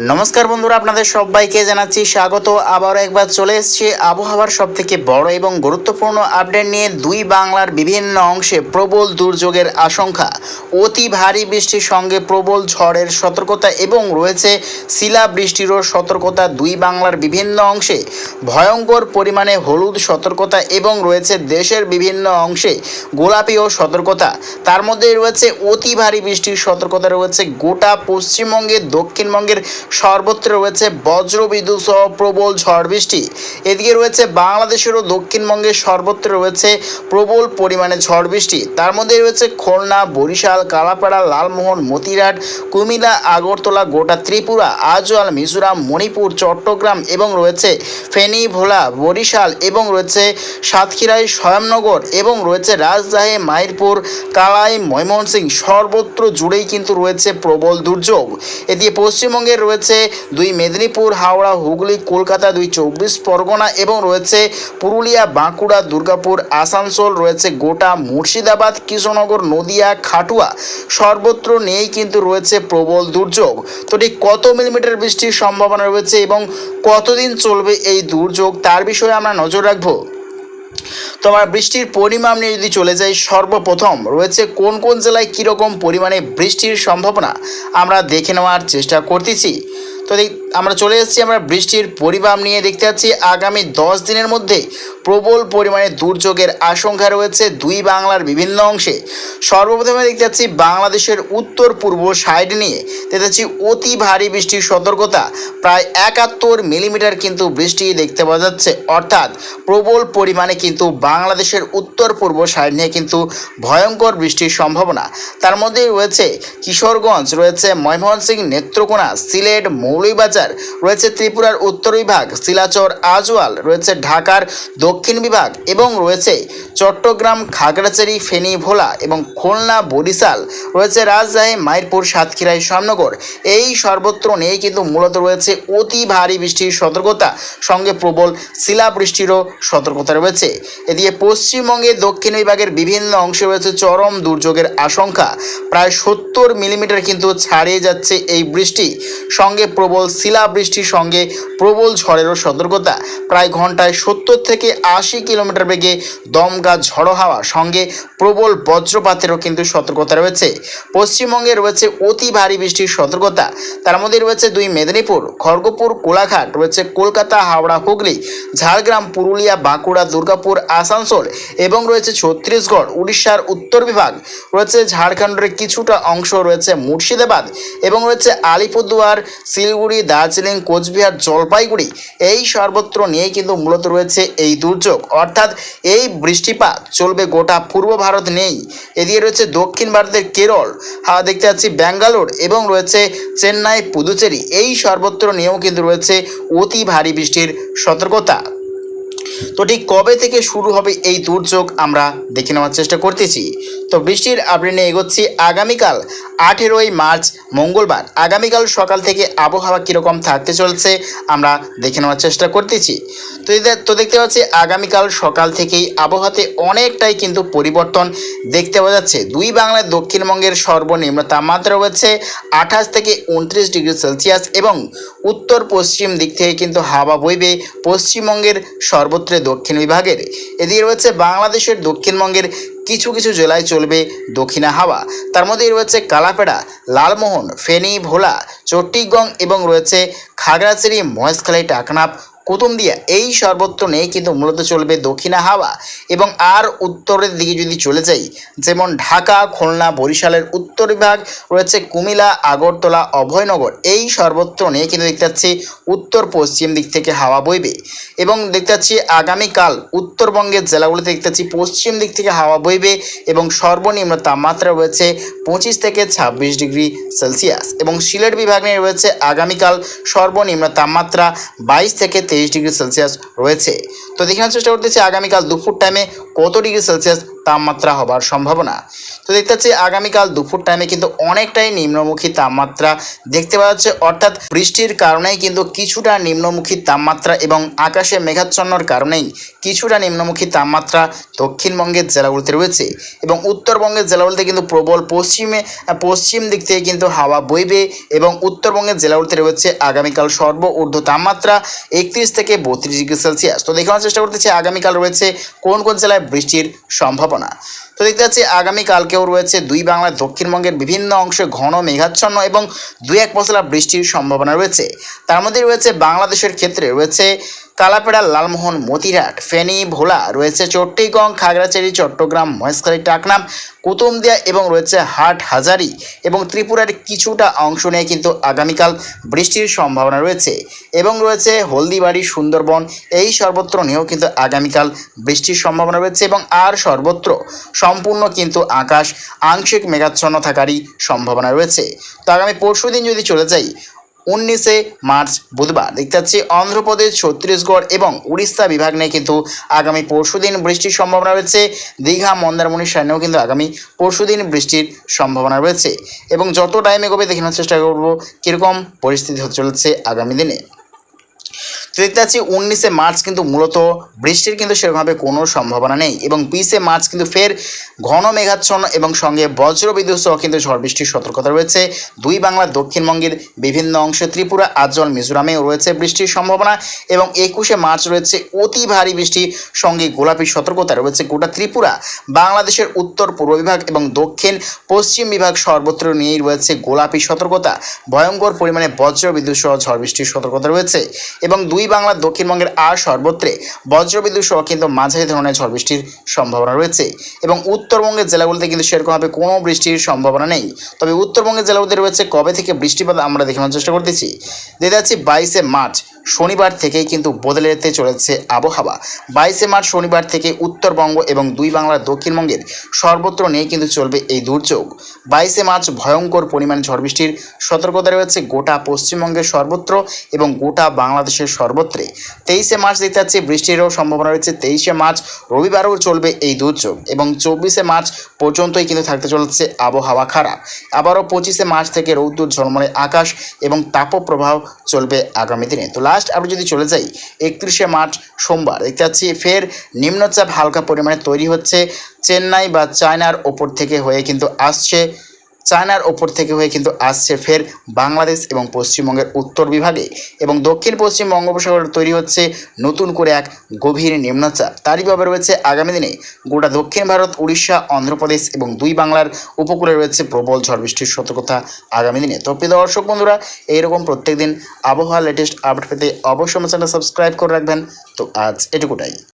নমস্কার বন্ধুরা, আপনাদের সবাইকে জানাচ্ছি স্বাগত। আবারও একবার চলে এসেছি আবহাওয়ার সব থেকে বড় এবং গুরুত্বপূর্ণ আপডেট নিয়ে দুই বাংলার বিভিন্ন অংশে প্রবল দুর্যোগের আশঙ্কা। অতি ভারী বৃষ্টির সঙ্গে প্রবল ঝড়ের সতর্কতা এবং রয়েছে শিলা বৃষ্টিরও সতর্কতা দুই বাংলার বিভিন্ন অংশে। ভয়ঙ্কর পরিমাণে হলুদ সতর্কতা এবং রয়েছে দেশের বিভিন্ন অংশে গোলাপি ও সতর্কতা। তার মধ্যে রয়েছে অতি ভারী বৃষ্টির সতর্কতা, রয়েছে গোটা পশ্চিমবঙ্গের, দক্ষিণবঙ্গের সর্বত্র রয়েছে বজ্র বিদ্যুৎ সহ প্রবল ঝড় বৃষ্টি। এদিকে রয়েছে বাংলাদেশেরও দক্ষিণবঙ্গের সর্বত্র রয়েছে প্রবল পরিমাণে ঝড় বৃষ্টি। তার মধ্যে রয়েছে খুলনা, বরিশাল, কালাপাড়া, লালমোহন মতিরাট কুমিল্লা, আগরতলা, গোটা ত্রিপুরা, আজওয়াল, মিজোরাম, মণিপুর, চট্টগ্রাম এবং রয়েছে ফেনী, ভোলা, বরিশাল এবং রয়েছে সাতক্ষীরায় স্বয়ংনগর এবং রয়েছে রাজশাহী, মাহিরপুর, কালাই, ময়মনসিংহ। সর্বত্র জুড়েই কিন্তু রয়েছে প্রবল দুর্যোগ। এদিকে পশ্চিমবঙ্গের রয়েছে দুই মেদিনীপুর, হাওড়া, হুগলি, কলকাতা, দুই চব্বিশ পরগনা এবং রয়েছে পুরুলিয়া, বাঁকুড়া, দুর্গাপুর, আসানসোল, রয়েছে গোটা মুর্শিদাবাদ, কৃষ্ণনগর, নদিয়া, খাটুয়া। সর্বত্র নিয়েই কিন্তু রয়েছে প্রবল দুর্যোগ। তো ঠিক কত মিলিমিটার বৃষ্টির সম্ভাবনা রয়েছে এবং কতদিন চলবে এই দুর্যোগ, তার বিষয়ে আমরা নজর রাখব। তোমার বৃষ্টির পরিমাণ নিয়ে যদি চলে যাই, সর্বপ্রথম রয়েছে কোন কোন জেলায় কীরকম পরিমাণে বৃষ্টির সম্ভাবনা? আমরা দেখে নেওয়ার চেষ্টা করতেছি। তো আমরা চলে এসেছি, আমরা বৃষ্টির পরিমাণ নিয়ে দেখতে পাচ্ছি আগামী দশ দিনের মধ্যে প্রবল পরিমাণে দুর্যোগের আশঙ্কা রয়েছে দুই বাংলার বিভিন্ন অংশে। সর্বপ্রথমে দেখতে পাচ্ছি বাংলাদেশের উত্তর পূর্ব সাইড নিয়ে। দেখতে পাচ্ছি অতি ভারী বৃষ্টির সতর্কতা, প্রায় একাত্তর মিলিমিটার কিন্তু বৃষ্টি দেখতে পাওয়া যাচ্ছে। অর্থাৎ প্রবল পরিমাণে কিন্তু বাংলাদেশের উত্তর পূর্ব সাইড নিয়ে কিন্তু ভয়ঙ্কর বৃষ্টির সম্ভাবনা। তার মধ্যে রয়েছে কিশোরগঞ্জ, রয়েছে ময়মনসিংহ, নেত্রকোনা, সিলেট, মৌলভীবাজার রয়েছে ত্রিপুরার উত্তর বিভাগ, শিলাচর, আজওয়াল, রয়েছে ঢাকার দক্ষিণ বিভাগ এবং রয়েছে চট্টগ্রাম, খাগড়াছড়ি ফেনী ভোলা এবং খুলনা, বরিশাল। রয়েছে রাজশাহী, মাইরপুর সাতক্ষীরায় শ্যামনগর এই সর্বত্র নিয়েই কিন্তু মূলত রয়েছে অতি ভারী বৃষ্টির সতর্কতা। সঙ্গে প্রবল শিলাবৃষ্টিরও সতর্কতা রয়েছে। এদিকে পশ্চিমবঙ্গে দক্ষিণ বিভাগের বিভিন্ন অংশে রয়েছে চরম দুর্যোগের আশঙ্কা। প্রায় সত্তর মিলিমিটার কিন্তু ছাড়িয়ে যাচ্ছে এই বৃষ্টি। সঙ্গে প্রবল শিলাবৃষ্টির সঙ্গে প্রবল ঝড়েরও সতর্কতা। প্রায় ঘন্টায় সত্তর থেকে আশি কিলোমিটার বেগে দমকা ঝড়ো হাওয়া সঙ্গে প্রবল বজ্রপাতেরও কিন্তু সতর্কতা রয়েছে। পশ্চিমবঙ্গে রয়েছে অতি ভারী বৃষ্টির সতর্কতা। তার মধ্যে রয়েছে দুই মেদিনীপুর, খড়গপুর, কোলাঘাট, রয়েছে কলকাতা, হাওড়া, হুগলি, ঝাড়গ্রাম, পুরুলিয়া, বাঁকুড়া, দুর্গাপুর, আসানসোল এবং রয়েছে ছত্তিশগড়, উড়িষ্যার উত্তর বিভাগ। রয়েছে ঝাড়খণ্ডের কিছুটা অংশ রয়েছে মুর্শিদাবাদ এবং রয়েছে আলিপুরদুয়ার, শিলিগুড়ি দার্জিলিং, কোচবিহার, জলপাইগুড়ি এই সর্বত্র নিয়েই কিন্তু মূলত রয়েছে এই দুর্যোগ। অর্থাৎ এই বৃষ্টিপাত চলবে গোটা পূর্ব ভারত নেই এদিকে রয়েছে দক্ষিণ ভারতের কেরল হ্যাঁ দেখতে পাচ্ছি ব্যাঙ্গালোর এবং রয়েছে চেন্নাই, পুদুচেরি। এই সর্বত্র নিয়েও কিন্তু রয়েছে অতি ভারী বৃষ্টির সতর্কতা। তো ঠিক কবে থেকে শুরু হবে এই দুর্যোগ আমরা দেখে নেওয়ার চেষ্টা করতেছি। তো বৃষ্টির আপডেট নিয়ে এগোচ্ছি। আগামীকাল আঠেরোই মার্চ মঙ্গলবার আগামীকাল সকাল থেকে আবহাওয়া কীরকম থাকতে চলছে আমরা দেখে নেওয়ার চেষ্টা করতেছি। তো তো দেখতে পাচ্ছি আগামীকাল সকাল থেকেই আবহাওয়াতে অনেকটাই কিন্তু পরিবর্তন দেখতে পাওয়া যাচ্ছে। দুই বাংলার দক্ষিণবঙ্গের সর্বনিম্ন তাপমাত্রা রয়েছে আঠাশ থেকে উনত্রিশ ডিগ্রি সেলসিয়াস এবং উত্তর পশ্চিম দিক থেকে কিন্তু হাওয়া বইবে পশ্চিমবঙ্গের সর্বত্র দক্ষিণ বিভাগের। এদিকে রয়েছে বাংলাদেশের দক্ষিণবঙ্গের কিছু কিছু জেলায় চলবে দক্ষিণা হাওয়া। তার মধ্যে রয়েছে কালাপেড়া, লালমোহন ফেনী ভোলা চট্টিগং এবং রয়েছে খাগড়াছড়ি মহেশখালী টাকনাফ কুতুমদিয়া এই সর্বত্র নেই কিন্তু মূলত চলবে দক্ষিণা হাওয়া এবং আর উত্তরের দিকে যদি চলে যাই, যেমন ঢাকা, খুলনা, বরিশালের উত্তর বিভাগ, রয়েছে কুমিলা আগরতলা, অভয়নগর। এই সর্বত্র নিয়ে কিন্তু দেখতে পাচ্ছি উত্তর পশ্চিম দিক থেকে হাওয়া বইবে এবং দেখতে পাচ্ছি আগামীকাল উত্তরবঙ্গের জেলাগুলিতে দেখতে পাচ্ছি পশ্চিম দিক থেকে হাওয়া বইবে এবং সর্বনিম্ন তাপমাত্রা রয়েছে পঁচিশ থেকে ছাব্বিশ ডিগ্রি সেলসিয়াস এবং সিলেট বিভাগ নিয়ে রয়েছে আগামীকাল সর্বনিম্ন তাপমাত্রা বাইশ থেকে তেইশ ডিগ্রি সেলসিয়াস রয়েছে তো দেখানোর চেষ্টা করতেছি আগামীকাল দুপুর টাইমে কত ডিগ্রি সেলসিয়াস তাপমাত্রা হবার সম্ভাবনা? তো দেখতে পাচ্ছি আগামীকাল দুপুর টাইমে কিন্তু অনেকটাই নিম্নমুখী তাপমাত্রা দেখতে পাওয়া যাচ্ছে। অর্থাৎ বৃষ্টির কারণেই কিন্তু কিছুটা নিম্নমুখী তাপমাত্রা এবং আকাশে মেঘাচ্ছন্নর কারণেই কিছুটা নিম্নমুখী তাপমাত্রা দক্ষিণবঙ্গের জেলাগুলিতে রয়েছে এবং উত্তরবঙ্গের জেলাগুলিতে কিন্তু প্রবল পশ্চিমে পশ্চিম দিক থেকে কিন্তু হাওয়া বইবে এবং উত্তরবঙ্গের জেলাগুলিতে রয়েছে আগামীকাল সর্ব ঊর্ধ্ব তাপমাত্রা একত্রিশ থেকে বত্রিশ ডিগ্রি সেলসিয়াস। তো দেখানোর চেষ্টা করতেছি আগামীকাল রয়েছে কোন কোন জেলায় বৃষ্টির সম্ভাবনা। তো দেখতে পাচ্ছি আগামীকালকেও রয়েছে দুই বাংলার দক্ষিণবঙ্গের বিভিন্ন অংশে ঘন মেঘাচ্ছন্ন এবং দুই এক পশলা বৃষ্টির সম্ভাবনা রয়েছে। তার মধ্যে রয়েছে বাংলাদেশের ক্ষেত্রে রয়েছে কালাপেড়া, লালমোহন মতিরাট ফেনী, ভোলা, রয়েছে চট্টিগং খাগড়াছড়ি, চট্টগ্রাম, মহেশখালী, টাকনাম কুতুমদিয়া এবং রয়েছে হাট হাজারি এবং ত্রিপুরার কিছুটা অংশ নিয়ে কিন্তু আগামীকাল বৃষ্টির সম্ভাবনা রয়েছে এবং রয়েছে হলদিবাড়ি, সুন্দরবন, এই সর্বত্র নিয়েও কিন্তু আগামীকাল বৃষ্টির সম্ভাবনা রয়েছে এবং আর সর্বত্র সম্পূর্ণ কিন্তু আকাশ আংশিক মেঘাচ্ছন্ন থাকারই সম্ভাবনা রয়েছে। তো আগামী পরশু দিন যদি চলে যাই উনিশে মার্চ বুধবার। দেখতে পাচ্ছি অন্ধ্রপ্রদেশ, ছত্তিশগড় এবং উড়িষ্যা বিভাগ নিয়ে কিন্তু আগামী পরশুদিন বৃষ্টির সম্ভাবনা রয়েছে। দীঘা, মন্দারমণি সাইনেও কিন্তু আগামী পরশুদিন বৃষ্টির সম্ভাবনা রয়েছে। এবং যত টাইম এগোবে দেখানোর চেষ্টা করব, কীরকম পরিস্থিতি চলেছে আগামী দিনে। দেখতে উনিশে মার্চ কিন্তু মূলত বৃষ্টির কিন্তু সেরকমভাবে কোনো সম্ভাবনা নেই এবং বিশে মার্চ কিন্তু ফের ঘন মেঘাচ্ছন্ন এবং সঙ্গে বজ্রবিদ্যুৎ সহ কিন্তু ঝড় বৃষ্টির সতর্কতা রয়েছে। দুই বাংলার দক্ষিণবঙ্গের বিভিন্ন অংশে ত্রিপুরা আজল মিজোরামেও রয়েছে বৃষ্টির সম্ভাবনা এবং একুশে মার্চ রয়েছে অতি ভারী বৃষ্টি, সঙ্গে গোলাপি সতর্কতা রয়েছে গোটা ত্রিপুরা। বাংলাদেশের উত্তর পূর্ব বিভাগ এবং দক্ষিণ পশ্চিম বিভাগ সর্বত্র নিয়েই রয়েছে গোলাপি সতর্কতা। ভয়ঙ্কর পরিমাণে বজ্রবিদ্যুৎ সহ ঝড় বৃষ্টির সতর্কতা রয়েছে এবং দুই বাংলার দক্ষিণবঙ্গের আর সর্বত্রে বজ্রবিদ্যুৎ সহ কিন্তু মাঝারি ধরনের ঝড় বৃষ্টির সম্ভাবনা রয়েছে। এবং উত্তরবঙ্গের জেলাগুলিতে কিন্তু সেরকমভাবে কোনো বৃষ্টির সম্ভাবনা নেই। তবে উত্তরবঙ্গের জেলাগুলিতে রয়েছে কবে থেকে বৃষ্টিপাত আমরা দেখানোর চেষ্টা করতেছি। দেখতে যাচ্ছি বাইশে মার্চ। শনিবার থেকেই কিন্তু বদলে যেতে চলেছে আবহাওয়া। বাইশে মার্চ শনিবার থেকে উত্তরবঙ্গ এবং দুই বাংলার দক্ষিণবঙ্গের সর্বত্র নিয়ে কিন্তু চলবে এই দুর্যোগ। বাইশে মার্চ ভয়ঙ্কর পরিমাণ ঝড় বৃষ্টির সতর্কতা রয়েছে গোটা পশ্চিমবঙ্গের সর্বত্র এবং গোটা বাংলাদেশের সর্বত্রে। তেইশে মার্চ দেখতে পাচ্ছি, বৃষ্টিরও সম্ভাবনা রয়েছে। তেইশে মার্চ রবিবারও চলবে এই দুর্যোগ এবং চব্বিশে মার্চ পর্যন্তই কিন্তু থাকতে চলেছে আবহাওয়া খারাপ। আবারও পঁচিশে মার্চ থেকে রৌদ্র ঝলমলে আকাশ এবং তাপপ্রবাহ চলবে আগামী দিনে। তো লাস্ট আমরা যদি চলে যাই, একত্রিশে মার্চ সোমবার, দেখতে পাচ্ছি ফের নিম্নচাপ হালকা পরিমাণে তৈরি হচ্ছে, চেন্নাই বা চায়নার ওপর থেকে হয়ে কিন্তু আসছে চায়নার ওপর থেকে হয়ে কিন্তু আসছে ফের বাংলাদেশ এবং পশ্চিমবঙ্গের উত্তর বিভাগে। এবং দক্ষিণ পশ্চিম বঙ্গোপসাগর তৈরি হচ্ছে নতুন করে এক গভীর নিম্নচাপ। তারই ভাবে রয়েছে আগামী দিনে গোটা দক্ষিণ ভারত, উড়িষ্যা, অন্ধ্রপ্রদেশ এবং দুই বাংলার উপকূলে রয়েছে প্রবল ঝড় বৃষ্টির সতর্কতা আগামী দিনে। তো প্রিয় দর্শক বন্ধুরা, এইরকম প্রত্যেকদিন আবহাওয়া লেটেস্ট আপডেট পেতে অবশ্যই চ্যানেল সাবস্ক্রাইব করে রাখবেন। তো আজ এটুকুটাই।